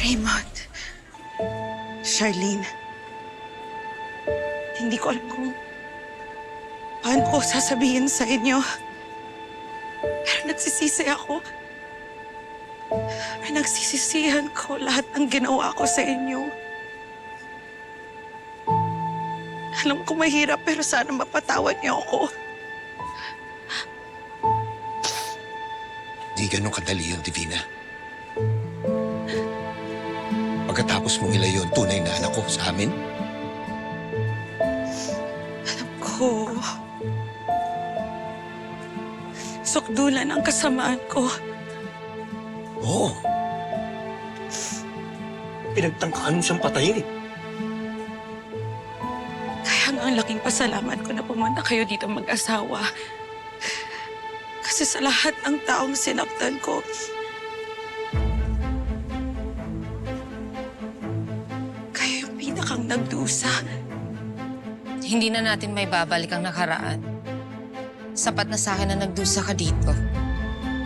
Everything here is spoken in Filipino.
Raymond. Charlene. Hindi ko alam kung paano ko sasabihin sa inyo. Pero nagsisisi ako. Pinagsisisihan ko lahat ng ginawa ko sa inyo. Alam ko mahirap pero sana mapatawad niyo ako. Di ganun kadali yun, Divina. Pagkatapos mong ilayo ang tunay na anak ko sa amin, Ko. Sukdulan ang kasamaan ko. oo. Pinagtangkaan mo siyang patayin. Kaya nga ang laking pasalamat ko na pumunta kayo dito mag-asawa. Kasi sa lahat ng taong sinaktan ko, pinakang nagdusa. Hindi na natin may babalik ang nakaraan. Sapat na sa akin na nagdusa ka dito.